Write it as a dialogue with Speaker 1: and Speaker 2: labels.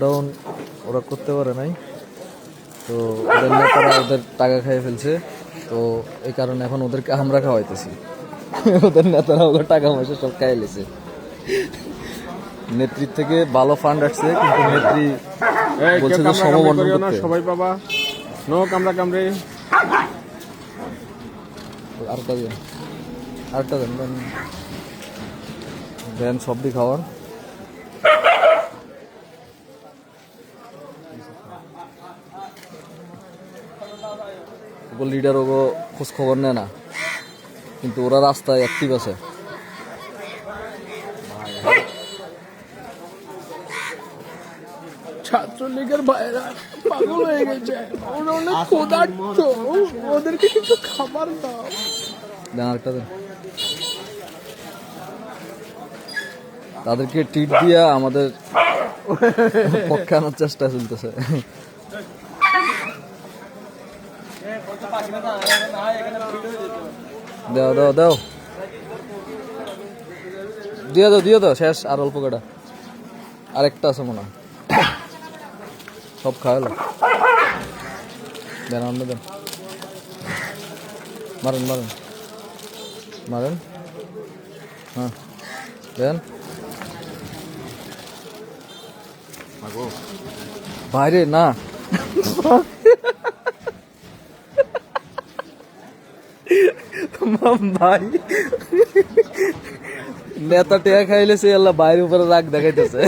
Speaker 1: Lockdown ওরা করতে পারে নাই। তো ওদের নেতারা ওদের টাকা খাইয়ে ফেলছে। তো এই কারণে এখন ওদেরকে আমরা খাওয়াইতেছি। ওদের নেতারা ওদের টাকা পয়সা সব খাইয়ে লেছে। নেত্রীর থেকে ভালো ফান্ড আসছে কিন্তু নেত্রী বলছে যে সমবন্টন করতে।
Speaker 2: সবাই পাবা নো কামড়া কামড়ে
Speaker 1: আরেকটা দিন। আরেকটা দেন দেন। দেন সবজি খাওয়ার লিডার ওগো খোঁজ খবর নেয় না কিন্তু ওরা রাস্তায় অ্যাক্টিভ আছে।
Speaker 2: ছাত্রলীগের ভাইরা পাগল হয়ে গেছে। ওরা অনেক ক্ষুধার্ত। ওদেরকে কিছু খাবার দাও।
Speaker 1: দেন আরেকটা দেন। তাদেরকে ট্রিট দিয়া আমাদের পক্ষে আনার চেষ্টা চলতেছে। দাও দাও দাও। দিয়ে দাও দিয়ে দাও, শেষ, আর অল্প কটা আরেকটা আছে মনে সব খাওয়ালো দেন অন্য দেন। মারেন মারেন। মারেন। হ্যাঁ দেন। বাইরে, না। ভাই। নেতা টেয়া খাইলে সে আল্লাহ বাইরের উপরে রাগ দেখাইতেছে।